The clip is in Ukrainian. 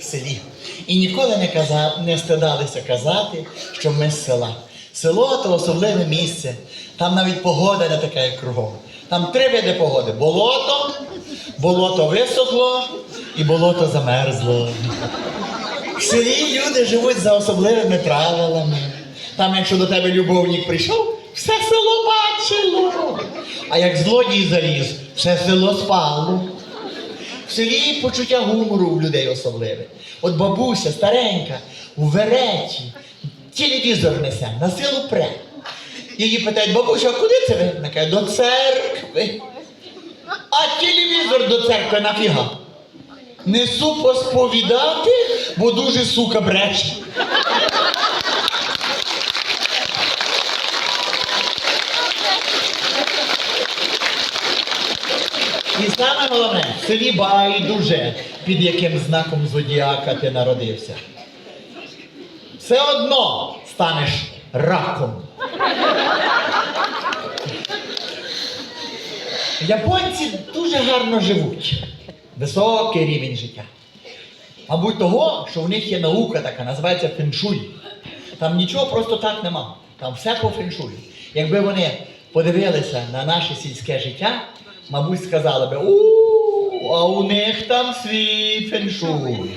в селі. І ніколи не, каза, не стидалися казати, що ми з села. Село то особливе місце. Там навіть погода не така, як кругом. Там три види погоди: болото, болото висохло і болото замерзло. В селі люди живуть за особливими правилами. Там, якщо до тебе любовник прийшов, все село бачило. А як злодій заліз, все село спало. В селі почуття гумору у людей особливе. От бабуся старенька у вереті, телевізор несе, на силу пре. Її питають, бабуся, а куди це ви? Вона каже, до церкви. А телевізор до церкви нафіга? Несу посповідати, бо дуже сука бреше. І саме головне, в селі байдуже, під яким знаком зодіака ти народився. Все одно станеш раком. Японці дуже гарно живуть. Високий рівень життя. Мабуть, того, що в них є наука така, називається феншуй. Там нічого просто так нема. Там все по феншую. Якби вони подивилися на наше сільське життя, мабуть, сказала би, у, а у них там свій феншуй.